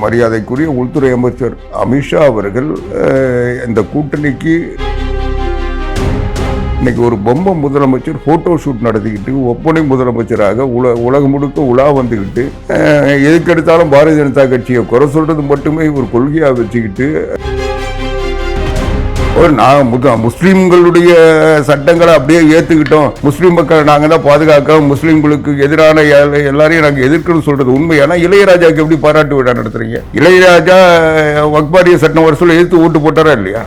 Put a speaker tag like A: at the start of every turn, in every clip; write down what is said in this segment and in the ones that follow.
A: மரியாதைக்குரிய உள்துறை அமைச்சர் அமித்ஷா அவர்கள் இந்த கூட்டணிக்கு இன்னைக்கு ஒரு பொம்மை முதலமைச்சர் போட்டோ ஷூட் நடத்திக்கிட்டு ஒப்பனை முதலமைச்சராக உல உலகம் முழுக்க உலா வந்துக்கிட்டு எதுக்கெடுத்தாலும் பாரதிய ஜனதா கட்சியை குறை சொல்றது மட்டுமே ஒரு கொள்கையாக வச்சுக்கிட்டு நான் முத- சட்டங்களை அப்படியே ஏத்துக்கிட்டோம். முஸ்லீம் மக்களை நாங்க தான் பாதுகாக்க முஸ்லிம்களுக்கு எதிரான எல்லாரையும் நாங்க எதிர்க்கணும் சொல்றது உண்மை. ஆனா இளையராஜாக்கு எப்படி பாராட்டு விழா நடத்துறீங்க? இளையராஜா வக்பாரிய சட்டம் வருஷம் எதிர்த்து ஓட்டு போட்டாரா இல்லையா?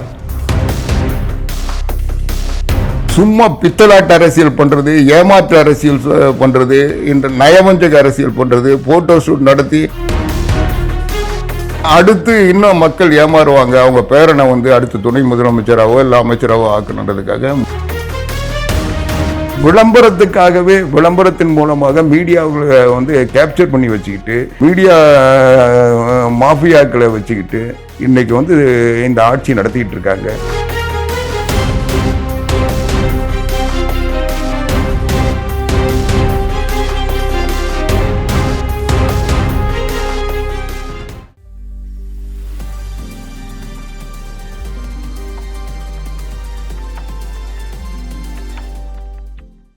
A: சும்மா பித்தலாட்டு அரசியல் பண்றது ஏமாற்று அரசியல் பண்ணுறது பண்றது நயவஞ்சக அரசியல் பண்றது போட்டோ ஷூட் நடத்தி அடுத்து இன்னும் மக்கள் ஏமாறுவாங்க. அவங்க பேரனை வந்து அடுத்து துணை முதலமைச்சராகவோ இல்லை அமைச்சராகவோ ஆக்கணுன்றதுக்காக விளம்பரத்துக்காகவே விளம்பரத்தின் மூலமாக மீடியாவில் வந்து கேப்சர் பண்ணி வச்சுக்கிட்டு மீடியா மாஃபியாக்களை வச்சுக்கிட்டு இன்னைக்கு வந்து இந்த ஆட்சி நடத்திக்கிட்டு இருக்காங்க.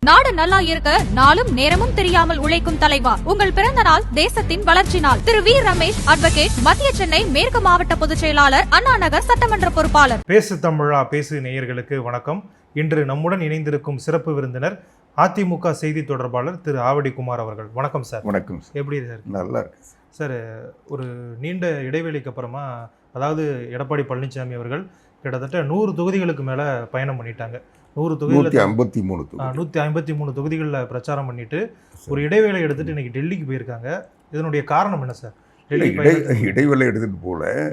B: நாடு நல்லா இருக்க நாளும் நேரமும் தெரியாமல் உழைக்கும் தலைவா. உங்கள் பிறந்த நாள் தேசத்தின் வளர்ச்சி நாள். திரு வி. ரமேஷ் அட்வொகேட் மத்திய சென்னை மேற்கு மாவட்ட பொதுச் செயலாளர் அண்ணா நகர் சட்டமன்ற பொறுப்பாளர்.
C: பேசு தமிழா பேசு நேயர்களுக்கு வணக்கம். இன்று நம்முடன் இணைந்திருக்கும் சிறப்பு விருந்தினர் அதிமுக செய்தி தொடர்பாளர் திரு ஆவடி குமார் அவர்கள். வணக்கம் சார்.
A: வணக்கம்.
C: எப்படி சார்?
A: நல்லா இருக்கு
C: சார் ஒரு நீண்ட இடைவெளிக்கு அப்புறமா அதாவது எடப்பாடி பழனிசாமி அவர்கள் கிட்டத்தட்ட நூறு தொகுதிகளுக்கு மேலே பயணம் பண்ணிட்டாங்க. நூறு தொகுதிகளில்
A: ஐம்பத்தி மூணு.
C: நூற்றி ஐம்பத்தி மூணு தொகுதிகளில் பிரச்சாரம் பண்ணிட்டு ஒரு இடைவேளை எடுத்துட்டு இன்னைக்கு டெல்லிக்கு போயிருக்காங்க. இதனுடைய காரணம் என்ன சார்?
A: இடை இடைவேளை எடுத்துட்டு போல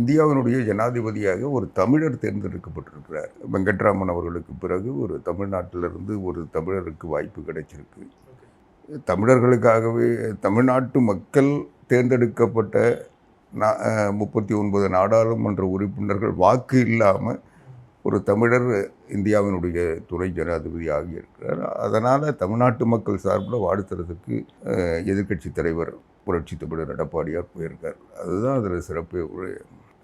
A: இந்தியாவினுடைய ஜனாதிபதியாக ஒரு தமிழர் தேர்ந்தெடுக்கப்பட்டிருக்கிறார். வெங்கட்ராமன் அவர்களுக்கு பிறகு ஒரு தமிழ்நாட்டிலிருந்து ஒரு தமிழருக்கு வாய்ப்பு கிடைச்சிருக்கு. தமிழர்களுக்காகவே தமிழ்நாட்டு மக்கள் தேர்ந்தெடுக்கப்பட்ட நா- முப்பத்தி ஒன்பது நாடாளுமன்ற உறுப்பினர்கள் வாக்கு இல்லாமல் ஒரு தமிழர் இந்தியாவினுடைய துணை ஜனாதிபதி ஆகியிருக்கிறார். அதனால் தமிழ்நாட்டு மக்கள் சார்பில் வாழ்த்துறதுக்கு எதிர்க்கட்சி தலைவர் புரட்சி தமிழர் எடப்பாடியார் போயிருக்கார். அதுதான் அதில் சிறப்பு. ஒரு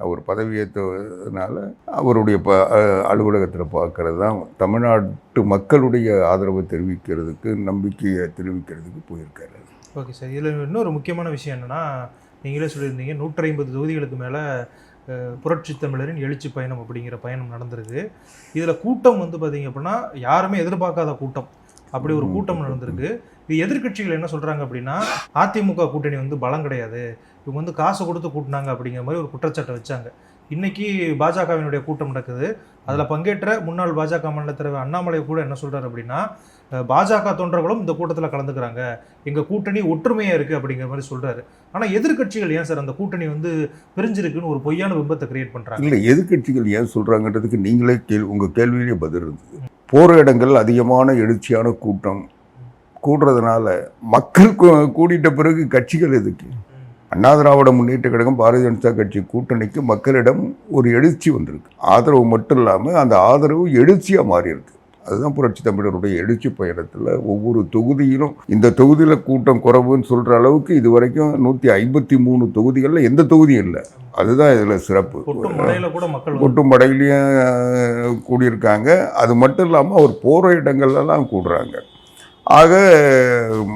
A: அவர் பதவியேற்றதுனால அவருடைய ப அலுவலகத்தில் பார்க்கறது தான் தமிழ்நாட்டு மக்களுடைய ஆதரவை தெரிவிக்கிறதுக்கு நம்பிக்கையை தெரிவிக்கிறதுக்கு போயிருக்காரு.
C: Okay sir. இதில் இன்னொரு முக்கியமான விஷயம் என்னென்னா நீங்களே சொல்லியிருந்தீங்க நூற்றி ஐம்பது தொகுதிகளுக்கு மேலே புரட்சி தமிழரின் எழுச்சி பயணம் அப்படிங்கிற பயணம் நடந்திருக்கு. இதில் கூட்டம் வந்து பார்த்தீங்க அப்படின்னா யாருமே எதிர்பார்க்காத கூட்டம். அப்படி ஒரு கூட்டம் நடந்திருக்கு. இது எதிர்க்கட்சிகள் என்ன சொல்கிறாங்க அப்படின்னா அதிமுக கூட்டணி வந்து பலம் கிடையாது. இவங்க வந்து காசு கொடுத்து கூட்டினாங்க அப்படிங்கிற மாதிரி ஒரு குற்றச்சாட்டை வச்சாங்க. இன்னைக்கு பாஜகவினுடைய கூட்டம் நடக்குது. அதில் பங்கேற்ற முன்னாள் பாஜக மாநில தலைவர் அண்ணாமலை கூட என்ன சொல்கிறார் அப்படின்னா பாஜக தொண்டர்களும் இந்த கூட்டத்தில் கலந்துக்கிறாங்க. எங்கள் கூட்டணி ஒற்றுமையாக இருக்குது அப்படிங்கிற மாதிரி சொல்கிறாரு ஆனால் எதிர்க்கட்சிகள் ஏன் சார் அந்த கூட்டணி வந்து பிரிஞ்சிருக்குன்னு ஒரு பொய்யான பிம்பத்தை கிரியேட் பண்ணுறாங்க
A: இல்லை எதிர்க்கட்சிகள் ஏன் சொல்கிறாங்கன்றதுக்கு நீங்களே கேள்வி உங்கள் கேள்வியிலே பதில் இருந்தது. போகிற இடங்கள் அதிகமான எழுச்சியான கூட்டம் கூடுறதுனால மக்கள் கூடிட்ட பிறகு கட்சிகள் எதுக்கு? அண்ணா திராவிட முன்னேற்ற கழகம் பாரதிய ஜனதா கட்சி கூட்டணிக்கு மக்களிடம் ஒரு எழுச்சி வந்திருக்கு. ஆதரவு மட்டும் இல்லாமல் அந்த ஆதரவு எழுச்சியாக மாறி இருக்கு அதுதான் புரட்சி தமிழருடைய எழுச்சி பயணத்தில் ஒவ்வொரு தொகுதியிலும் இந்த தொகுதியில் கூட்டம் குறைவுன்னு சொல்கிற அளவுக்கு இது வரைக்கும் நூற்றி ஐம்பத்தி மூணு தொகுதிகளில் எந்த தொகுதியும் இல்லை. அதுதான் இதில் சிறப்பு.
C: கொட்டும்
A: படையிலையும் கூடியிருக்காங்க. அது மட்டும் இல்லாமல் அவர் போகிற இடங்கள்லாம் கூடுறாங்க. ஆக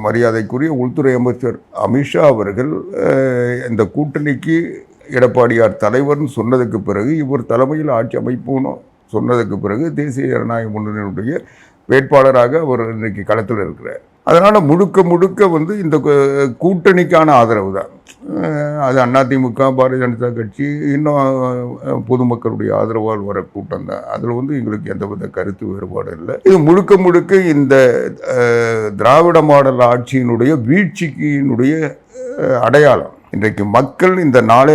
A: மரியாதைக்குரிய உள்துறை அமைச்சர் அமித்ஷா அவர்கள் இந்த கூட்டணிக்கு எடப்பாடியார் தலைவர்னு சொன்னதுக்கு பிறகு இவர் தலைமையில் ஆட்சி அமைப்புன்னு சொன்னதுக்கு பிறகு தேசிய ஜனநாயக முன்னணியினுடைய வேட்பாளராக அவர் இன்றைக்கு களத்தில் இருக்கிறார். அதனால் முழுக்க முழுக்க வந்து இந்த கூட்டணிக்கான ஆதரவு தான். அது அதிமுக பாரதிய ஜனதா கட்சி இன்னும் பொதுமக்களுடைய ஆதரவால் வர கூட்டம் தான். அதில் வந்து எங்களுக்கு எந்தவித கருத்து வேறுபாடு இல்லை. இது முழுக்க முழுக்க இந்த திராவிட மாடல் ஆட்சியினுடைய வீழ்ச்சிக்கினுடைய அடையாளம். இன்றைக்கு மக்கள் இந்த நாளே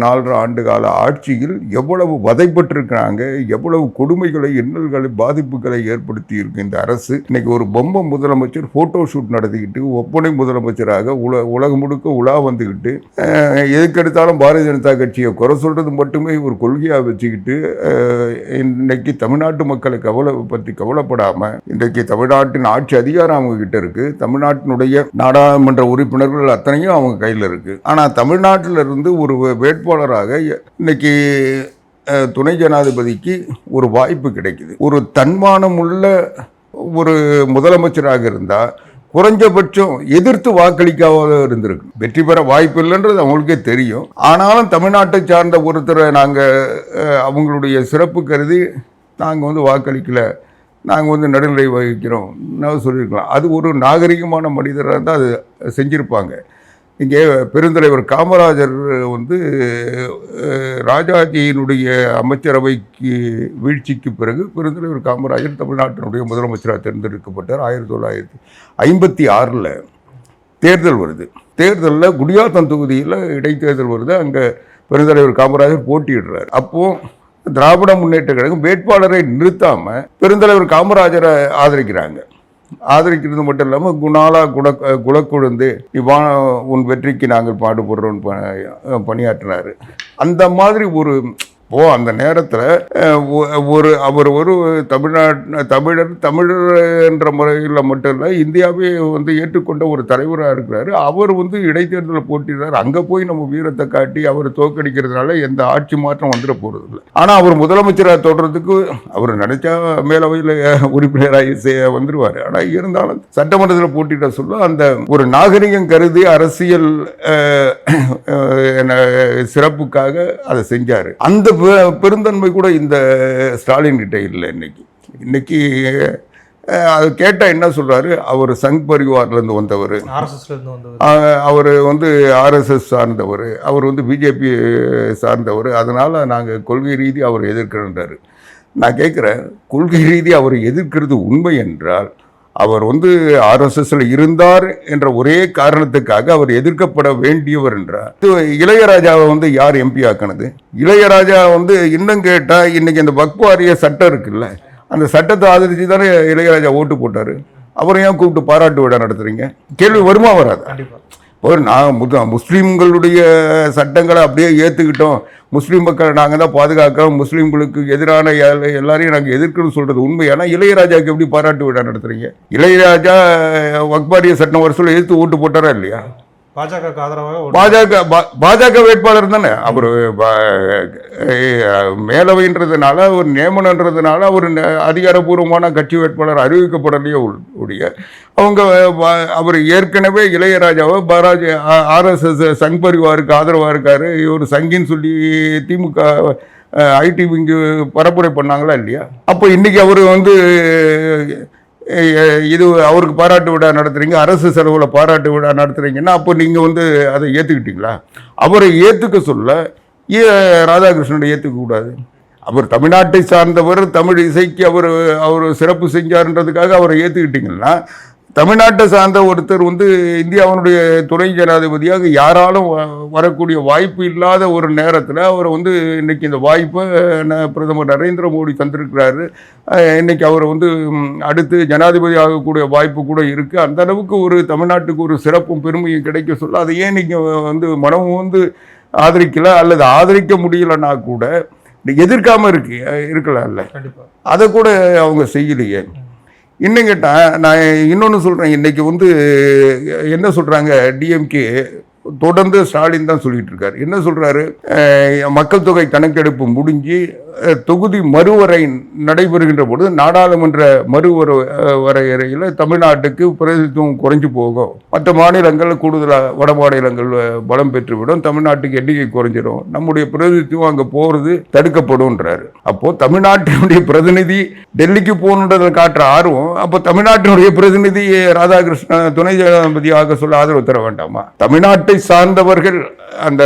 A: நாலரை ஆண்டு கால ஆட்சியில் எவ்வளவு வதைப்பட்டிருக்கிறாங்க எவ்வளவு கொடுமைகளை இன்னல்களை பாதிப்புகளை ஏற்படுத்தி இருக்கு இந்த அரசு. இன்னைக்கு ஒரு பொம்மை முதலமைச்சர் போட்டோ ஷூட் நடத்திக்கிட்டு ஒப்பனை முதலமைச்சராக உல உலகம் முழுக்க உலா வந்துக்கிட்டு எதுக்கெடுத்தாலும் பாரதிய ஜனதா கட்சியை குறை சொல்றது மட்டுமே ஒரு கொள்கையாக வச்சுக்கிட்டு இன்னைக்கு தமிழ்நாட்டு மக்களை கவலை பற்றி கவலைப்படாம இன்றைக்கு தமிழ்நாட்டின் ஆட்சி அதிகாரம் அவங்க கிட்ட இருக்கு. தமிழ்நாட்டினுடைய நாடாளுமன்ற உறுப்பினர்கள் அத்தனையும் அவங்க கையில் இருக்கு. ஆனால் தமிழ்நாட்டில் இருந்து ஒரு வேட்பாளராக இன்னைக்கு துணை ஜனாதிபதிக்கு ஒரு வாய்ப்பு கிடைக்குது. ஒரு தன்மானம் உள்ள ஒரு முதலமைச்சராக இருந்தால் குறைஞ்சபட்சம் எதிர்த்து வாக்களிக்காத இருந்திருக்கு வெற்றி பெற வாய்ப்பு இல்லைன்றது அவங்களுக்கே தெரியும். ஆனாலும் தமிழ்நாட்டை சார்ந்த ஒருத்தரை நாங்கள் அவங்களுடைய சிறப்பு கருதி நாங்கள் வந்து வாக்களிக்கல. நாங்கள் வந்து நடுநிலை வகிக்கிறோம். சொல்லியிருக்கலாம். அது ஒரு நாகரிகமான மனிதராக தான் அது செஞ்சுருப்பாங்க. இங்கே பெருந்தலைவர் காமராஜர் வந்து ராஜாஜியினுடைய அமைச்சரவைக்கு வீழ்ச்சிக்கு பிறகு பெருந்தலைவர் காமராஜர் தமிழ்நாட்டினுடைய முதலமைச்சராக தேர்ந்தெடுக்கப்பட்டார். ஆயிரத்தி தொள்ளாயிரத்தி ஐம்பத்தி ஆறில் தேர்தல் வருது. தேர்தலில் குடியாத்தம் தொகுதியில் இடைத்தேர்தல் வருது. அங்கே பெருந்தலைவர் காமராஜர் போட்டியிடுறார். அப்போது திராவிட முன்னேற்ற கழகம் வேட்பாளரை நிறுத்தாமல் பெருந்தலைவர் காமராஜரை ஆதரிக்கிறாங்க. ஆதரிக்கிறது மட்டும் இல்லாமல் குணாலா குட குலக்குழுந்து இவ்வா உன் வெற்றிக்கு நாங்கள் பாடுபடுறோம் ப- பணியாற்றினார். அந்த மாதிரி ஒரு ஓ அந்த நேரத்தில் ஒரு அவர் ஒரு தமிழ்நாட்டு தமிழர் தமிழர் என்ற முறையில் மட்டும் இல்லை இந்தியாவே வந்து ஏற்றுக்கொண்ட ஒரு தலைவராக இருக்கிறாரு. அவர் வந்து இடைத்தேர்தலில் போட்டிடுறாரு. அங்கே போய் நம்ம வீரத்தை காட்டி அவர் தோற்கடிக்கிறதுனால எந்த ஆட்சி மாற்றம் வந்துட போகிறது இல்லை ஆனால் அவர் முதலமைச்சராக தொடர்றதுக்கு அவர் நினைச்சா மேலவையில் உறுப்பினராக செய்ய வந்துடுவார் ஆனால் இருந்தாலும் சட்டமன்றத்தில் போட்டியிட சொல்ல அந்த ஒரு நாகரிகம் கருதி அரசியல் என்ன, சிறப்புக்காக அதை செஞ்சார். அந்த பெருந்தன்மை கூட இந்த ஸ்டாலின் கிட்ட இல்லை இன்னைக்கு. இன்னைக்கு அது கேட்டால் என்ன சொல்றாரு? அவர் சங் பரிவார்லேருந்து வந்தவர். அவர் வந்து ஆர்எஸ்எஸ் சார்ந்தவர். அவர் வந்து பிஜேபி சார்ந்தவர். அதனால் நாங்கள் கொள்கை ரீதி அவரை எதிர்க்கிறன்றாரு. நான் கேட்குறேன் கொள்கை ரீதி அவரை எதிர்க்கிறது உண்மை என்றால் அவர் வந்து ஆர்எஸ்எஸ்ல இருந்தார் என்ற ஒரே காரணத்துக்காக அவர் எதிர்க்கப்பட வேண்டியவர் என்றார். இளையராஜாவை வந்து யார் எம்பி ஆக்கினது? இளையராஜா வந்து இன்னும் கேட்டால் இன்னைக்கு அந்த வக்வாரிய சட்டம் இருக்குல்ல அந்த சட்டத்தை ஆதரித்து தானே இளையராஜா ஓட்டு போட்டார். அவரை ஏன் கூப்பிட்டு பாராட்டு விழா நடத்துறீங்க. கேள்வி வருமா வராது? ஒரு நான் முத முஸ்லீம்களுடைய சட்டங்களை அப்படியே ஏற்றுக்கிட்டோம் முஸ்லீம் மக்களை நாங்கள் தான் பாதுகாக்கிறோம். முஸ்லீம்களுக்கு எதிரான எல்லாரையும் நாங்கள் எதிர்க்கணும்னு சொல்கிறது உண்மையானா இளையராஜாவுக்கு எப்படி பாராட்டு விழா நடத்துகிறீங்க இளையராஜா வக்பாரிய சட்டம் வருஷத்தில் எதிர்த்து ஓட்டு போட்டாரா இல்லையா?
C: பாஜக ஆதரவாக
A: பாஜக பா- பாஜக வேட்பாளர் தானே? அவர் மேலவைன்றதுனால ஒரு நியமனன்றதுனால அவர் ந- அதிகாரப்பூர்வமான கட்சி வேட்பாளர் அறிவிக்கப்படலையே உடைய. அவங்க அவர் ஏற்கனவே இளையராஜாவை பாராஜ ஆர்எஸ்எஸ் சங் பரிவாருக்கு ஆதரவாக இருக்கார். இவர் சங்கின்னு சொல்லி திமுக ஐடி விங்கு பரப்புரை பண்ணாங்களா இல்லையா? அப்போ இன்றைக்கி அவர் வந்து இது அவருக்கு பாராட்டு விழா நடத்துறீங்க அரசு செலவில் பாராட்டு விழா நடத்துகிறீங்கன்னா அப்போ நீங்கள் வந்து அதை ஏற்றுக்கிட்டீங்களா அவரை ஏற்றுக்க சொல்ல ஏ ராதாகிருஷ்ணனை ஏற்றுக்க கூடாது. அவர் தமிழ்நாட்டை சார்ந்தவர் தமிழ் இசைக்கு அவர் அவர் சிறப்பு செஞ்சார்ன்றதுக்காக அவரை ஏற்றுக்கிட்டிங்கன்னா தமிழ்நாட்டை சார்ந்த ஒருத்தர் வந்து இந்தியாவினுடைய துணை ஜனாதிபதியாக யாராலும் வரக்கூடிய வாய்ப்பு இல்லாத ஒரு நேரத்தில் அவர் வந்து இன்னைக்கு இந்த வாய்ப்பை ந- பிரதமர் நரேந்திர மோடி தந்திருக்கிறாரு. அஹ் இன்னைக்கு அவர் வந்து அடுத்து ஜனாதிபதி ஆகக்கூடிய வாய்ப்பு கூட இருக்குது அந்த அளவுக்கு ஒரு தமிழ்நாட்டுக்கு ஒரு சிறப்பும் பெருமையும் கிடைக்க சொல்ல அதை ஏன் நீங்கள் வந்து மனமும் வந்து ஆதரிக்கல அல்லது ஆதரிக்க முடியலன்னா கூட எதிர்க்காம இருக்கு இருக்கலாம்ல. அதை கூட அவங்க செய்யலையே. இன்னும் கேட்டால் நான் இன்னொன்று சொல்கிறேன் இன்னைக்கு வந்து என்ன சொல்கிறாங்க டிஎம்கே தொடர்ந்து ஸ்டாலின் தான் சொல்லிட்டு இருக்காரு. என்ன சொல்றாரு? மக்கள் தொகை கணக்கெடுப்பு முடிஞ்சு தொகுதி மறுவரை நடைபெறுகின்ற பொழுது நாடாளுமன்ற மறுவர வரையறையில் தமிழ்நாட்டுக்கு பிரதிநிதித்துவம் குறைஞ்சு போகும். மற்ற மாநிலங்கள் கூடுதலாக வட மாநிலங்கள் பலம் பெற்றுவிடும். தமிழ்நாட்டுக்கு எண்ணிக்கை குறைஞ்சிடும் நம்முடைய பிரதிநிதித்துவம் அங்கே போகிறது தடுக்கப்படும்ன்றாரு. அப்போ தமிழ்நாட்டினுடைய பிரதிநிதி டெல்லிக்கு போகணுன்றதை காட்டுற ஆர்வம் அப்போ தமிழ்நாட்டினுடைய பிரதிநிதி ராதாகிருஷ்ணன் துணை ஜனாதிபதியாக சொல்ல ஆதரவு தர வேண்டாமா? தமிழ்நாட்டு சார்ந்தவர்கள் அந்த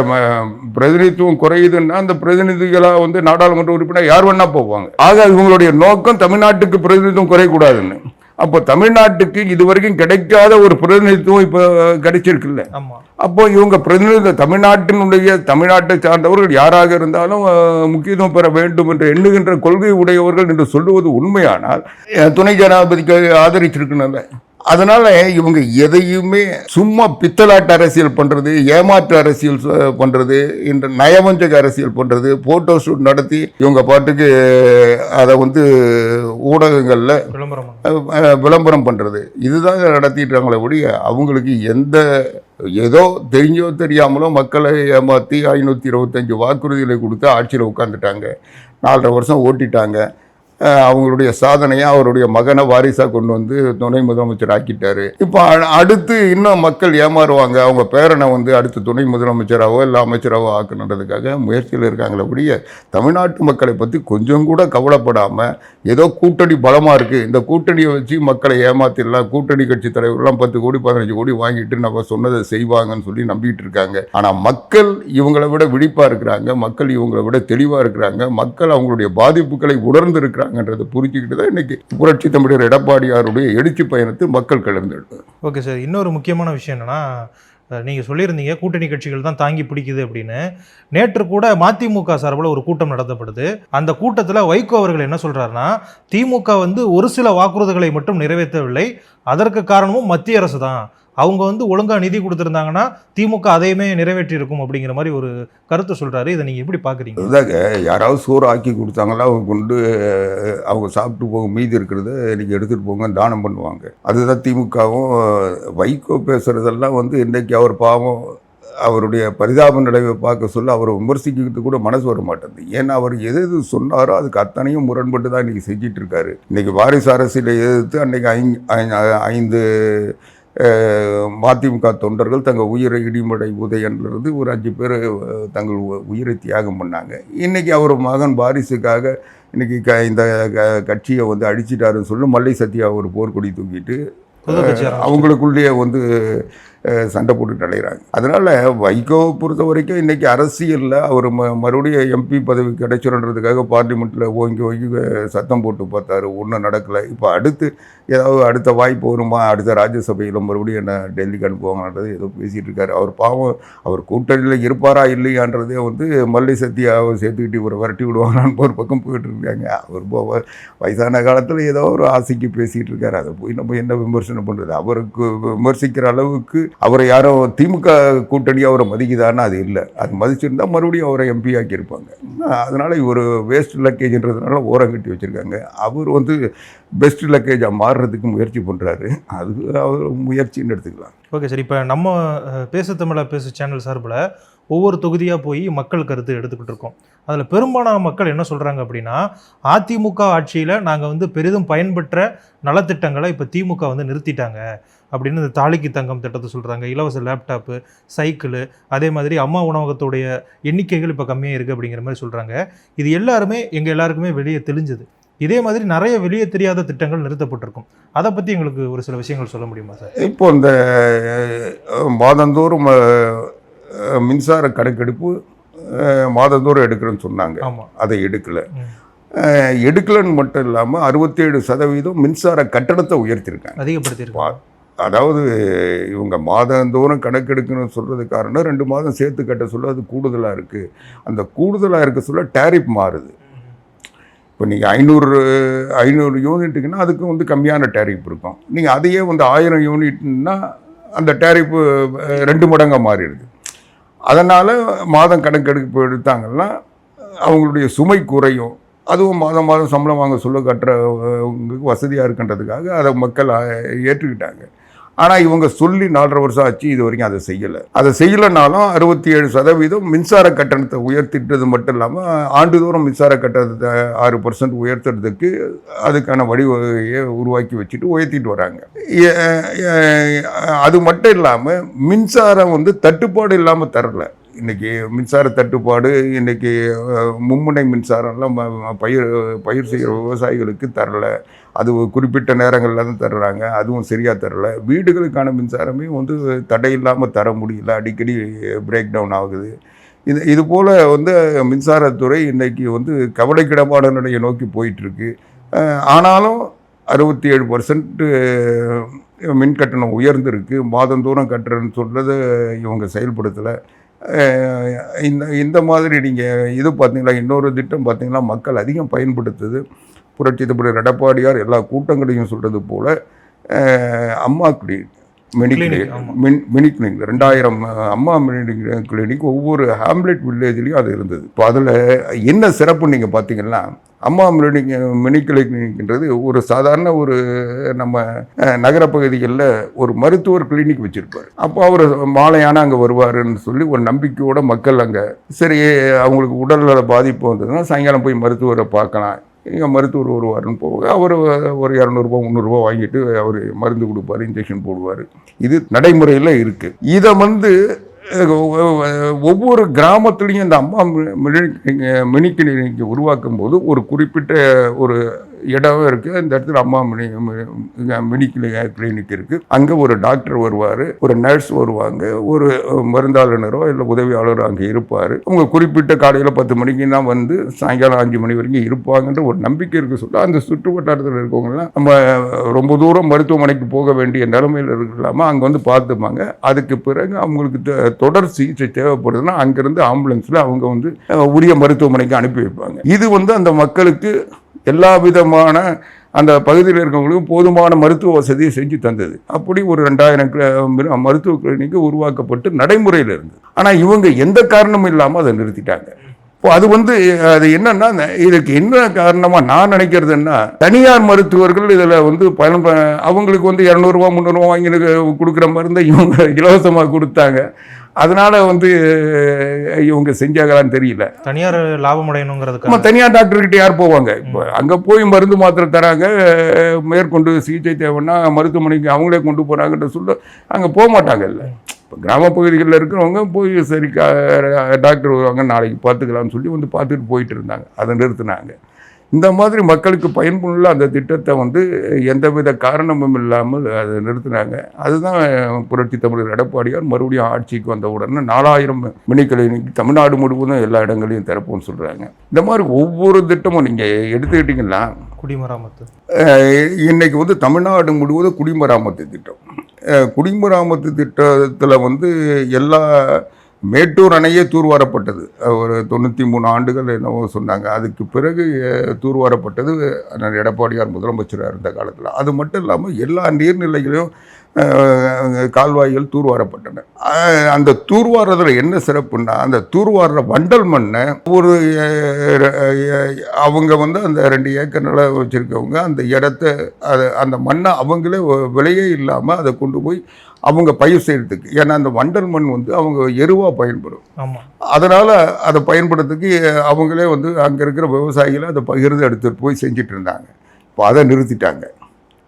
A: பிரதிநிதித்துவம் குறையுதுன்னா அந்த பிரதிநிதிகளாக வந்து நாடாளுமன்ற உறுப்பினர் யார் வேணா போவாங்க. ஆக இவங்களுடைய நோக்கம் தமிழ்நாட்டுக்கு பிரதிநிதித்துவம் குறையக்கூடாதுன்னு. அப்போ தமிழ்நாட்டுக்கு இதுவரைக்கும் கிடைக்காத ஒரு பிரதிநிதித்துவம் இப்போ கிடைச்சிருக்குல்ல. அப்போ இவங்க பிரதிநிதி தமிழ்நாட்டினுடைய தமிழ்நாட்டை சார்ந்தவர்கள் யாராக இருந்தாலும் முக்கியத்துவம் பெற வேண்டும் என்று எண்ணுகின்ற கொள்கை உடையவர்கள் என்று சொல்லுவது உண்மையானால் துணை ஜனாதிபதிக்கு ஆதரிச்சிருக்கணும்ல அதனால இவங்க எதையுமே சும்மா பித்தலாட்ட அரசியல் பண்றது ஏமாற்று அரசியல் பண்றது இந்த நயவஞ்சக அரசியல் பண்றது போட்டோ ஷூட் நடத்தி இவங்க பாட்டுக்கு அதை வந்து ஊடகங்கள்ல
C: விளம்பரம்?
A: பண்ணுறது இதுதான் நடத்திட்டாங்களே ஒழிய அவங்களுக்கு எந்த ஏதோ தெரிஞ்சோ தெரியாமலோ மக்களை ஏமாற்றி ஐநூற்றி இருபத்தஞ்சி வாக்குறுதிகளை கொடுத்து ஆட்சியில் உட்காந்துட்டாங்க நாலரை வருஷம் ஓட்டிட்டாங்க. அவங்களுடைய சாதனையை அவருடைய மகனை வாரிசாக கொண்டு வந்து துணை முதலமைச்சர் ஆக்கிட்டாரு. இப்போ அடுத்து இன்னும் மக்கள் ஏமாறுவாங்க. அவங்க பேரனை வந்து அடுத்து துணை முதலமைச்சராகவோ இல்லை அமைச்சராகவோ ஆக்கணுன்றதுக்காக முயற்சியில் இருக்காங்களே ஒழிய தமிழ்நாட்டு மக்களை பற்றி கொஞ்சம் கூட கவலைப்படாமல் ஏதோ கூட்டணி பலமாக இருக்குது இந்த கூட்டணியை வச்சு மக்களை ஏமாத்திடலாம். கூட்டணி கட்சி தலைவர்கள்லாம் பத்து கோடி பதினஞ்சு கோடி வாங்கிட்டு நம்ம சொன்னதை செய்வாங்கன்னு சொல்லி நம்பிட்டு இருக்காங்க. ஆனால் மக்கள் இவங்களை விட விழிப்பாக இருக்கிறாங்க. மக்கள் இவங்களை விட தெளிவாக இருக்கிறாங்க. மக்கள் அவங்களுடைய பாதிப்புகளை உணர்ந்து இருக்கிறாங்கன்றதை புரிஞ்சுக்கிட்டு தான் இன்னைக்கு புரட்சி தமிழர் எடப்பாடியாருடைய எழுச்சி பயணத்தை மக்கள் கலந்து
C: ஓகே சார். இன்னொரு முக்கியமான விஷயம் என்னன்னா நீங்கள் சொல்லியிருந்தீங்க கூட்டணி கட்சிகள் தான் தாங்கி பிடிக்குது அப்படின்னு. நேற்று கூட மதிமுக சார்பில் ஒரு கூட்டம் நடத்தப்படுது அந்த கூட்டத்தில் வைகோ அவர்கள் என்ன சொல்கிறாருன்னா திமுக வந்து ஒரு சில வாக்குறுதிகளை மட்டும் நிறைவேற்றவில்லை அதற்கு காரணமும் மத்திய அரசு தான். அவங்க வந்து ஒழுங்கா நிதி கொடுத்துருந்தாங்கன்னா திமுக அதையுமே நிறைவேற்றி இருக்கும் அப்படிங்கிற மாதிரி ஒரு கருத்தை சொல்கிறாரு இதை நீங்கள் எப்படி பார்க்குறீங்க
A: இதாங்க யாராவது சோறு ஆக்கி கொடுத்தாங்களா அவங்க கொண்டு அவங்க சாப்பிட்டு போக மீதி இருக்கிறத நீங்கள் எடுத்துகிட்டு போங்க தானம் பண்ணுவாங்க. அதுதான் திமுகவும் வைகோ பேசுகிறதெல்லாம் வந்து இன்றைக்கி அவர் பாவம் அவருடைய பரிதாப நிலையை பார்க்க சொல்ல அவரை விமர்சிக்கிட்டு கூட மனசு வர மாட்டேங்குது. ஏன்னா அவர் எது எது சொன்னாரோ அதுக்கு அத்தனையும் முரண்பட்டு தான் இன்றைக்கி செஞ்சிட்ருக்காரு இன்றைக்கி வாரிசு அரசியலை எதிர்த்து அன்றைக்கி ஐந்து ஐந்து மதிமுக தொண்டர்கள் தங்கள் உயிரை இடிமடை உதயன்றது ஒரு அஞ்சு பேர் தங்கள் உ- உயிரை தியாகம் பண்ணாங்க இன்னைக்கு அவர் மகன் வாரிசுக்காக இன்னைக்கு க இந்த க- கட்சியை வந்து அடிச்சிட்டாருன்னு சொல்லி மல்லை சத்யா ஒரு போர்க்கொடி தூக்கிட்டு. அவங்களுக்குள்ளேயே வந்து சண்டை போட்டுட்டு அலைகிறாங்க அதனால் வைகோவை பொறுத்த வரைக்கும் இன்றைக்கி அரசியலில் அவர் ம மறுபடியும் எம்பி பதவி கிடைச்சிருன்றதுக்காக பார்லிமெண்ட்டில் ஓங்கி ஓங்கி சத்தம் போட்டு பார்த்தாரு. ஒன்றும் நடக்கலை. இப்போ அடுத்து ஏதாவது அடுத்த வாய்ப்பு வருமா? அடுத்த ராஜ்யசபையில் மறுபடியும் என்ன டெல்லிக்கு அனுப்புவாங்கன்றது ஏதோ பேசிகிட்டு இருக்காரு. அவர் பாவம் அவர் கூட்டணியில் இருப்பாரா இல்லையான்றதே வந்து மல்லி சத்தியாவை சேர்த்துக்கிட்டு ஒரு விரட்டி விடுவாங்களான்னு ஒரு பக்கம் போயிட்டு இருக்காங்க. அவர் போ- வயசான காலத்தில் ஏதோ ஒரு ஆசைக்கு பேசிகிட்டு இருக்காரு. அதை போய் நம்ம என்ன விமர்சனம் பண்ணுறது அவருக்கு விமர்சிக்கிற அளவுக்கு அவரை யாரும் திமுக கூட்டணி அவரை மதிக்குதான்னா அது இல்லை. அது மதிச்சிருந்தால் மறுபடியும் அவரை எம்பி ஆக்கியிருப்பாங்க. அதனால் இவர் வேஸ்ட் லக்கேஜ்ன்றதுனால ஓரம் கட்டி வச்சுருக்காங்க. அவர் வந்து பெஸ்ட் லக்கேஜாக மாறுறதுக்கு முயற்சி பண்ணுறாரு அது அவர் முயற்சின்னு எடுத்துக்கலாம்.
C: Okay sir. இப்போ நம்ம பேசு தமிழா பேசு சேனல் சார்பில் ஒவ்வொரு தொகுதியாக போய் மக்கள் கருத்து எடுத்துக்கிட்டு இருக்கோம். அதில் பெரும்பாலான மக்கள் என்ன சொல்கிறாங்க அப்படின்னா அதிமுக ஆட்சியில் நாங்கள் வந்து பெரிதும் பயன்பெற்ற நலத்திட்டங்களை இப்போ திமுக வந்து நிறுத்திட்டாங்க அப்படின்னு இந்த தாலிக்கு தங்கம் திட்டத்தை சொல்கிறாங்க இலவச லேப்டாப்பு சைக்கிள் அதே மாதிரி அம்மா உணவகத்துடைய எண்ணிக்கைகள் இப்போ கம்மியாக இருக்குது அப்படிங்கிற மாதிரி சொல்கிறாங்க இது எல்லாருமே எங்கள் எல்லாருக்குமே வெளியே தெளிஞ்சது இதே மாதிரி நிறைய வெளியே தெரியாத திட்டங்கள் நிறுத்தப்பட்டிருக்கும். அதை பற்றி எங்களுக்கு ஒரு சில விஷயங்கள் சொல்ல முடியுமா சார்?
A: இப்போ இந்த மாதந்தோறும் மின்சார கணக்கெடுப்பு மாதந்தோறும் எடுக்கிறேன்னு சொன்னாங்க. அதை எடுக்கலை. எடுக்கலைன்னு மட்டும் இல்லாமல் அறுபத்தேழு சதவீதம் மின்சார கட்டணத்தை உயர்த்திருக்காங்க.
C: அதிகப்படுத்தியிருக்காங்க.
A: அதாவது இவங்க மாதந்தோறும் கணக்கெடுக்கணும்னு சொல்கிறது காரணம் ரெண்டு மாதம் சேர்த்து கட்ட சொல்ல அது கூடுதலாக இருக்குது அந்த கூடுதலாக இருக்க சொல்ல டேரிப் மாறுது. இப்போ நீங்கள் ஐநூறு ஐநூறு யூனிட்டுக்குன்னா அதுக்கு வந்து கம்மியான டேரிப் இருக்கும். நீங்கள் அதையே வந்து ஆயிரம் யூனிட்னா அந்த டேரிப்பு ரெண்டு மடங்காக மாறிடுது. அதனால் மாதம் கணக்கெடுப்பு எடுத்தாங்கன்னா அவங்களுடைய சுமை குறையும். அதுவும் மாதம் மாதம் சம்பளம் வாங்க சொல்ல கட்டுறவங்களுக்கு வசதியாக இருக்கின்றதுக்காக அதை மக்கள் ஏற்றுக்கிட்டாங்க. ஆனால் இவங்க சொல்லி நாலரை வருஷம் ஆச்சு இது வரைக்கும் அதை செய்யலை. அதை செய்யலைனாலும் அறுபத்தி ஏழு சதவீதம் மின்சார கட்டணத்தை உயர்த்திட்டது மட்டும் இல்லாமல் ஆண்டுதோறும் மின்சார கட்டணத்தை ஆறு பர்சன்ட் உயர்த்துறதுக்கு அதுக்கான வழிவகையை உருவாக்கி வச்சுட்டு உயர்த்திட்டு வராங்க. அது மட்டும் இல்லாமல் மின்சாரம் வந்து தட்டுப்பாடு இல்லாமல் தரலை. இன்றைக்கி மின்சார தட்டுப்பாடு இன்றைக்கி மும்முனை மின்சாரம்லாம் ம- பயிர் பயிர் செய்கிற விவசாயிகளுக்கு தரல. அது குறிப்பிட்ட நேரங்களில் தான் தர்றாங்க. அதுவும் சரியாக தரல. வீடுகளுக்கான மின்சாரமே வந்து தடை இல்லாமல் தர முடியல. அடிக்கடி பிரேக் டவுன் ஆகுது. இது இது போல் வந்து மின்சாரத்துறை இன்னைக்கு வந்து கவலைக்கிடமான நிலையை நோக்கி போயிட்டுருக்கு. ஆனாலும் அறுபத்தி ஏழு பர்சன்ட்டு மின் கட்டணம் உயர்ந்திருக்கு. மாதந்தோறும் கட்டுறேன்னு சொல்கிறத இவங்க செயல்படுத்தலை. இந்த இந்த மாதிரி நீங்கள் இது பார்த்தீங்களா இன்னொரு திட்டம் பார்த்தீங்கன்னா மக்கள் அதிகம் பயன்படுத்துது புரட்சி தமிழர் எடப்பாடியார் எல்லா கூட்டங்களையும் சொல்கிறது போல் அம்மா கிளினிக் மினி கிளினிக். மின் மினி கிளினிக் ரெண்டாயிரம் அம்மா மினி கிளினிக் ஒவ்வொரு ஹாம்லெட் வில்லேஜ்லேயும் அது இருந்தது இப்போ அதில் என்ன சிறப்பு நீங்கள் பார்த்தீங்கன்னா அம்மா மினி மினி கிளினிக்ன்றது ஒரு சாதாரண ஒரு நம்ம நகரப்பகுதிகளில் ஒரு மருத்துவர் கிளினிக் வச்சுருப்பார். அப்போ அவர் மாலையான அங்கே வருவாருன்னு சொல்லி ஒரு நம்பிக்கையோட மக்கள் அங்கே சரி அவங்களுக்கு உடல்நல பாதிப்பு வந்ததுன்னா சாயங்காலம் போய் மருத்துவரை பார்க்கலாம். இங்கே மருத்துவர் வருவாருன்னு போக அவர் ஒரு இரநூறுபா முந்நூறுரூவா வாங்கிட்டு அவர் மருந்து கொடுப்பார் இன்ஜெக்ஷன் போடுவார். இது நடைமுறையில் இருக்குது இதை வந்து ஒவ்வொரு கிராமத்துலேயும் இந்த அம்மா மினி கிளினிக்கை உருவாக்கும் போது ஒரு குறிப்பிட்ட ஒரு இடம் இருக்குது அந்த இடத்துல அம்மா மினி மினி கிளினிக் இருக்குது அங்கே ஒரு டாக்டர் வருவார் ஒரு நர்ஸ் வருவாங்க ஒரு மருந்தாளுநரோ இல்லை உதவியாளரோ அங்கே இருப்பார். அவங்க குறிப்பிட்ட காலையில் பத்து மணிக்கு தான் வந்து சாயங்காலம் அஞ்சு மணி வரைக்கும் இருப்பாங்கன்ற ஒரு நம்பிக்கை இருக்கு சொல்ல அந்த சுற்று வட்டாரத்தில் இருக்கவங்கலாம் நம்ம ரொம்ப தூரம் மருத்துவமனைக்கு போக வேண்டிய நிலைமையில் இருக்கலாமல் அங்கே வந்து பார்த்துப்பாங்க. அதுக்கு பிறகு அவங்களுக்கு தொடர் சிகிச்சை தேவைப்படுதுன்னா அங்கேருந்து ஆம்புலன்ஸில் அவங்க வந்து உரிய மருத்துவமனைக்கு அனுப்பி வைப்பாங்க. இது வந்து அந்த மக்களுக்கு எல்லா விதமான அந்த பகுதியில் இருக்கவங்களுக்கும் போதுமான மருத்துவ வசதியை செஞ்சு தந்தது. அப்படி ஒரு ரெண்டாயிரம் மருத்துவ கிளினிக்கு உருவாக்கப்பட்டு நடைமுறையில் இருந்தது. ஆனால் இவங்க எந்த காரணமும் இல்லாமல் அதை நிறுத்திட்டாங்க. இப்போ அது வந்து அது என்னன்னா இதுக்கு என்ன காரணமாக நான் நினைக்கிறதுன்னா தனியார் மருத்துவர்கள் இதில் வந்து பயன் ப- அவங்களுக்கு வந்து இரநூறுவா முந்நூறுவா வாங்கி கொடுக்குற மருந்தை இவங்க இலவசமாக கொடுத்தாங்க. அதனால வந்து இவங்க செஞ்சாங்களான்னு தெரியல.
C: தனியார் லாபம் அடையணுங்கிறதுக்காக.
A: நம்ம தனியார் டாக்டர்கிட்ட யார் போவாங்க? இப்போ அங்கே போய் மருந்து மாத்திரை தராங்க மேற்கொண்டு சிகிச்சை தேவைன்னா மருத்துவமனைக்கு அவங்களே கொண்டு போகிறாங்கன்ற சொல்ல அங்கே போக மாட்டாங்கல்ல இப்போ கிராம பகுதிகளில் இருக்கிறவங்க போய் சரி டாக்டர் வருவாங்க நாளைக்கு பார்த்துக்கலாம்னு சொல்லி வந்து பார்த்துட்டு போயிட்டு இருந்தாங்க. அதை நிறுத்தினாங்க. இந்த மாதிரி மக்களுக்கு பயன்புள்ள அந்த திட்டத்தை வந்து எந்தவித காரணமும் இல்லாமல் அதை நிறுத்தினாங்க. அதுதான் புரட்சி தமிழர் எடப்பாடியார் மறுபடியும் ஆட்சிக்கு வந்த உடனே நாலாயிரம் மினி கிளினிக் தமிழ்நாடு முழுவதும் எல்லா இடங்களையும் திறப்போம்னு சொல்கிறாங்க இந்த மாதிரி ஒவ்வொரு திட்டமும் நீங்கள் எடுத்துக்கிட்டிங்கன்னா
C: குடிமராமத்து.
A: இன்னைக்கு வந்து தமிழ்நாடு முழுவதும் குடிமராமத்து திட்டம். குடிமராமத்து திட்டத்தில் வந்து எல்லா மேட்டூர் அணையே தூர்வாரப்பட்டது. ஒரு தொண்ணூற்றி மூணு ஆண்டுகள் என்னவோ சொன்னாங்க. அதுக்கு பிறகு தூர்வாரப்பட்டது. எடப்பாடியார் முதலமைச்சராக இருந்த காலத்தில். அது மட்டும் இல்லாமல் எல்லா நீர்நிலைகளையும் கால்வாய்கள் தூர்வாரப்பட்டன. அந்த தூர்வாரத்தில் என்ன சிறப்புன்னா அந்த தூர்வார வண்டல் மண்ணை ஒரு அவங்க வந்து அந்த ரெண்டு ஏக்கர் நிலம் வச்சுருக்கவங்க அந்த இடத்த அதை அந்த மண்ணை அவங்களே விலையே இல்லாமல் அதை கொண்டு போய் அவங்க பயிர் செய்கிறதுக்கு ஏன்னா அந்த வண்டல் மண் வந்து அவங்க எருவாக பயன்படும். அதனால் அதை பயன்படுறதுக்கு அவங்களே வந்து அங்கே இருக்கிற விவசாயிகளை அதை பகிர்ந்து எடுத்துகிட்டு போய் செஞ்சிட்டு இருந்தாங்க. இப்போ அதை நிறுத்திட்டாங்க.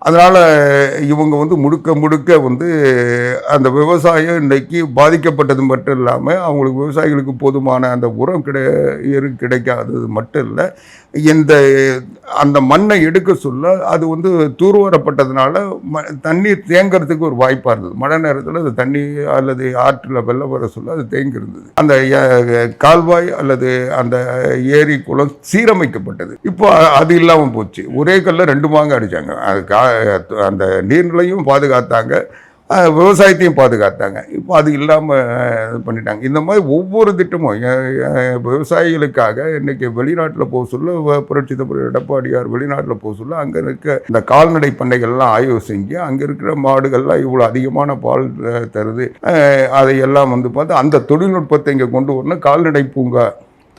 A: அதனால் இவங்க வந்து முழுக்க முழுக்க வந்து அந்த விவசாயம் இன்றைக்கி பாதிக்கப்பட்டது மட்டும் இல்லாமல் அவங்களுக்கு விவசாயிகளுக்கு போதுமான அந்த உரம் கிடை எரு கிடைக்காதது மட்டும் இல்லை இந்த அந்த மண்ணை எடுக்க சொல்ல அது வந்து தூர்வாரப்பட்டதுனால ம தண்ணீர் தேங்கிறதுக்கு ஒரு வாய்ப்பாக இருந்தது. மழை நேரத்தில் அது தண்ணி அல்லது ஆற்றில் வெள்ளம் வர சொல்ல அது தேங்கி இருந்தது அந்த கால்வாய் அல்லது அந்த ஏரி குளம் சீரமைக்கப்பட்டது. இப்போ அது இல்லாமல் போச்சு. ஒரே கல்லில் ரெண்டு மாங்க அடித்தாங்க அது கா அந்த நீர்நிலையும் பாதுகாத்தாங்க. விவசாயத்தையும் பாதுகாத்தாங்க. இப்போ அது இல்லாமல் இது பண்ணிட்டாங்க. இந்த மாதிரி ஒவ்வொரு திட்டமும் விவசாயிகளுக்காக இன்றைக்கி வெளிநாட்டில் போக சொல்ல புரட்சி தமிழர் எடப்பாடியார் வெளிநாட்டில் போக சொல்ல அங்கே இருக்க இந்த கால்நடை பண்ணைகள்லாம் ஆய்வு செஞ்சு அங்கே இருக்கிற மாடுகள்லாம் இவ்வளோ அதிகமான பால் தருது. அதையெல்லாம் வந்து பார்த்து அந்த தொழில்நுட்பத்தை இங்கே கொண்டு வரணும். கால்நடை பூங்கா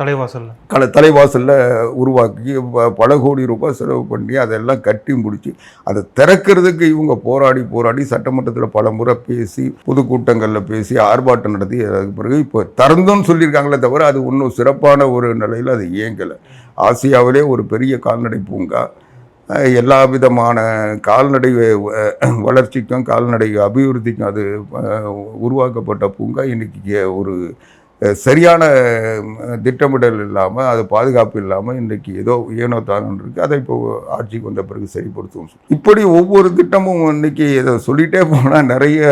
C: தலைவாசலில்.
A: கல தலைவாசலில் உருவாக்கி ப- பல கோடி ரூபாய் செலவு பண்ணி அதெல்லாம் கட்டி முடிச்சு அதை திறக்கிறதுக்கு இவங்க போராடி போராடி சட்டமன்றத்தில் பல முறை பேசி பொதுக்கூட்டங்களில் பேசி ஆர்ப்பாட்டம் நடத்தி அதுக்கு பிறகு இப்போ திறந்தோன்னு சொல்லியிருக்காங்களே தவிர அது இன்னும் சிறப்பான ஒரு நிலையில் அது இயங்கலை. ஆசியாவிலே ஒரு பெரிய கால்நடை பூங்கா எல்லா விதமான கால்நடை வளர்ச்சிக்கும் கால்நடை அபிவிருத்திக்கும் அது உருவாக்கப்பட்ட பூங்கா. இன்றைக்கி ஒரு சரியான திட்டமிடல் இல்லாமல் அது பாதுகாப்பு இல்லாமல் இன்றைக்கி ஏதோ ஏனோ தானோ இருக்குது அதை இப்போ ஆட்சிக்கு வந்த பிறகு சரிப்படுத்தும் இப்படி ஒவ்வொரு திட்டமும் இன்றைக்கி இதை சொல்லிகிட்டே போனால் நிறைய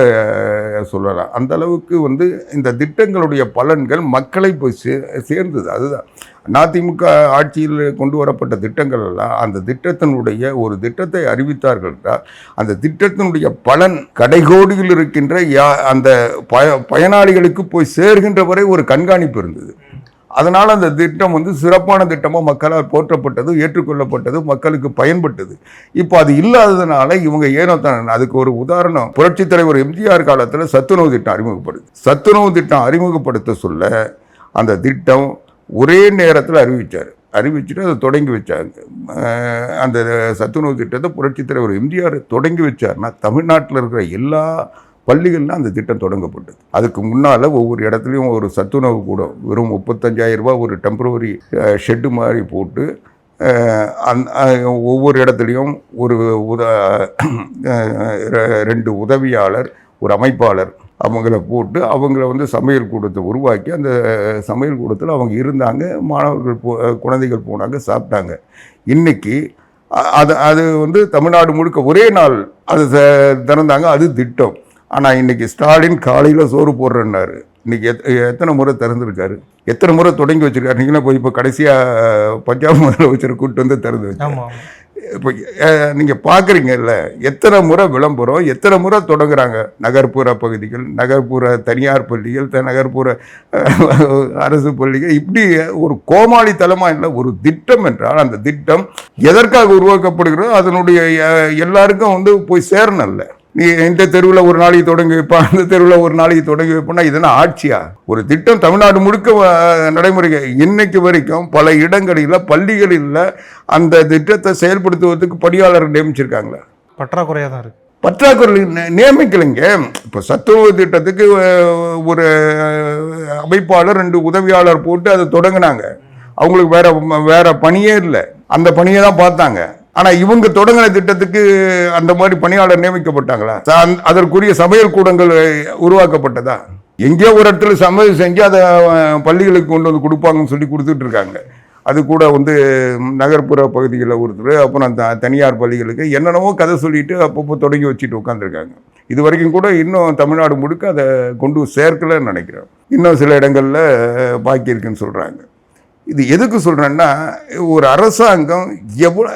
A: சொல்லலாம். அந்த அளவுக்கு வந்து இந்த திட்டங்களுடைய பலன்கள் மக்களை போய் சே சேர்ந்தது. அதுதான். அதிமுக ஆட்சியில் கொண்டு வரப்பட்ட திட்டங்கள் எல்லாம் அந்த திட்டத்தினுடைய ஒரு திட்டத்தை அறிவித்தார்கள் என்றால் அந்த திட்டத்தினுடைய பலன் கடைகோடியில் இருக்கின்ற யா அந்த பய பயனாளிகளுக்கு போய் சேர்கின்ற வரை ஒரு கண்காணிப்பு இருந்தது. அதனால் அந்த திட்டம் வந்து சிறப்பான திட்டமாக மக்களால் போற்றப்பட்டது ஏற்றுக்கொள்ளப்பட்டது மக்களுக்கு பயன்பட்டது. இப்போ அது இல்லாததுனால இவங்க ஏனோ தான் அதுக்கு ஒரு உதாரணம் புரட்சித் தலைவர் எம்ஜிஆர் காலத்தில் சத்துணவு திட்டம் அறிமுகப்படுது. சத்துணவு திட்டம் அறிமுகப்படுத்த சொல்ல அந்த திட்டம் ஒரே நேரத்தில் அறிவித்தார் அறிவிச்சுட்டு அதை தொடங்கி வச்சாங்க. அந்த சத்துணவு திட்டத்தை புரட்சித் தலைவர் எம்ஜிஆர் தொடங்கி வச்சார்னா தமிழ்நாட்டில் இருக்கிற எல்லா பள்ளிகளில் அந்த திட்டம் தொடங்கப்பட்டது. அதுக்கு முன்னால் ஒவ்வொரு இடத்துலையும் ஒரு சத்துணவு கூடம் வெறும் முப்பத்தஞ்சாயிரம் ஒரு டெம்பரவரி ஷெட்டு மாதிரி போட்டு அந் ஒவ்வொரு இடத்துலையும் ஒரு உத ரெ- ரெண்டு உதவியாளர் ஒரு அமைப்பாளர் அவங்கள போட்டு அவங்கள வந்து சமையல் கூடத்தை உருவாக்கி அந்த சமையல் கூடத்தில் அவங்க இருந்தாங்க மாணவர்கள் போ குழந்தைகள் போனாங்க சாப்பிட்டாங்க. இன்னைக்கு அது அது வந்து தமிழ்நாடு முழுக்க ஒரே நாள் அது திறந்தாங்க அது திட்டம். ஆனால் இன்றைக்கி ஸ்டாலின் காலையில் சோறு போடுறேன்னாரு. இன்றைக்கி எத் எத்தனை முறை திறந்துருக்காரு? எத்தனை முறை தொடங்கி வச்சுருக்காரு? நீங்களும் போய் இப்போ கடைசியாக பஞ்சாப் முதலமைச்சர் கூட்டு வந்து திறந்து
C: வச்சு
A: இப்போ நீங்கள் பார்க்குறீங்கல்ல எத்தனை முறை விளம்பரம் எத்தனை முறை தொடங்குறாங்க? நகர்ப்புற பகுதிகள் நகர்ப்புற தனியார் பள்ளிகள் த- நகர்ப்புற அரசு பள்ளிகள் இப்படி ஒரு கோமாளித்தனமாக இல்லை ஒரு திட்டம் என்றால் அந்த திட்டம் எதற்காக உருவாக்கப்படுகிறதோ அதனுடைய எல்லாருக்கும் வந்து போய் சேரணும்ல நீ இந்த தெருவில் ஒரு நாளைக்கு தொடங்கி வைப்பான் அந்த தெருவில் ஒரு நாளைக்கு தொடங்கி வைப்போம்னா இதெல்லாம் ஆட்சியா? ஒரு திட்டம் தமிழ்நாடு முழுக்க அஹ், நடைமுறைக்கு இன்னைக்கு வரைக்கும் பல இடங்களில் பள்ளிகளில் அந்த திட்டத்தை செயல்படுத்துவதற்கு பணியாளர் நியமிச்சிருக்காங்களா.
C: பற்றாக்குறையா தான் இருக்கு.
A: பற்றாக்குறை நியமிக்கலைங்க. இப்போ சத்துணவு திட்டத்துக்கு ஒரு அமைப்பாளர் ரெண்டு உதவியாளர் போட்டு அதை தொடங்கினாங்க. அவங்களுக்கு வேற வேற பணியே இல்லை. அந்த பணியை தான் பார்த்தாங்க. ஆனா இவங்க தொடங்கின திட்டத்துக்கு அந்த மாதிரி பணியாளர் நியமிக்கப்பட்டாங்களா? அதற்குரிய சமையல் கூடங்கள் உருவாக்கப்பட்டதா? எங்கேயோ ஒரு இடத்துல சமையல் செஞ்சு அதை பள்ளிகளுக்கு கொண்டு வந்து கொடுப்பாங்கன்னு சொல்லி கொடுத்துட்டு இருக்காங்க. அது கூட வந்து நகர்ப்புற பகுதிகளில் ஒருத்தர் அப்புறம் த தனியார் பள்ளிகளுக்கு என்னென்னவோ கதை சொல்லிட்டு அப்பப்போ தொடங்கி வச்சுட்டு உட்காந்துருக்காங்க இது வரைக்கும் கூட இன்னும் தமிழ்நாடு முழுக்க அதை கொண்டு சேர்க்கலன்னு நினைக்கிறோம் இன்னும் சில இடங்களில் பாக்கி இருக்குன்னு சொல்கிறாங்க இது எதுக்கு சொல்கிறேன்னா ஒரு அரசாங்கம் எவ்வளோ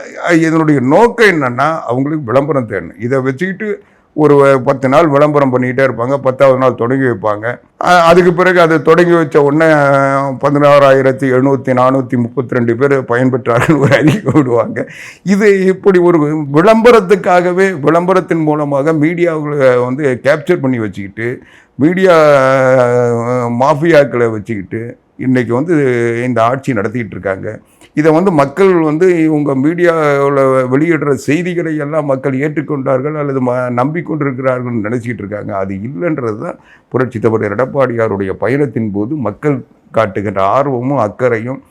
A: இதனுடைய நோக்கம் என்னென்னா அவங்களுக்கு விளம்பரம் தேடணும். இதை வச்சுக்கிட்டு ஒரு பத்து நாள் விளம்பரம் பண்ணிக்கிட்டே இருப்பாங்க பத்தாவது நாள் தொடங்கி வைப்பாங்க. அதுக்கு பிறகு அதை தொடங்கி வச்ச உடனே பதினாறாயிரத்தி எழுநூற்றி நானூற்றி முப்பத்தி ரெண்டு பேர் பயன்பெற்றார்கள் ஒரு அறிக்கை விடுவாங்க. இது இப்படி ஒரு விளம்பரத்துக்காகவே விளம்பரத்தின் மூலமாக மீடியாவில் வந்து கேப்சர் பண்ணி வச்சுக்கிட்டு மீடியா மாஃபியாக்களை வச்சுக்கிட்டு இன்றைக்கி வந்து இந்த ஆட்சி நடத்திக்கிட்டு இருக்காங்க இதை வந்து மக்கள் வந்து இவங்க மீடியாவில் வெளியிடுற செய்திகளை எல்லாம் மக்கள் ஏற்றுக்கொண்டார்கள் அல்லது ம நம்பிக்கொண்டிருக்கிறார்கள் நினச்சிக்கிட்டு இருக்காங்க அது இல்லைன்றது தான் புரட்சி தலைவர் எடப்பாடியாருடைய பயணத்தின் போது மக்கள் காட்டுகின்ற ஆர்வமும் அக்கறையும்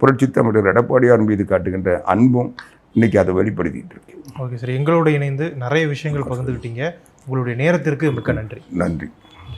A: புரட்சி தமிழர் எடப்பாடியார் மீது காட்டுகின்ற அன்பும் இன்னைக்கு அதை வெளிப்படுத்திட்டு இருக்கு.
C: Okay sir. எங்களோட இணைந்து நிறைய விஷயங்கள் பகிர்ந்துக்கிட்டீங்க உங்களுடைய நேரத்திற்கு மிக்க நன்றி.
A: நன்றி.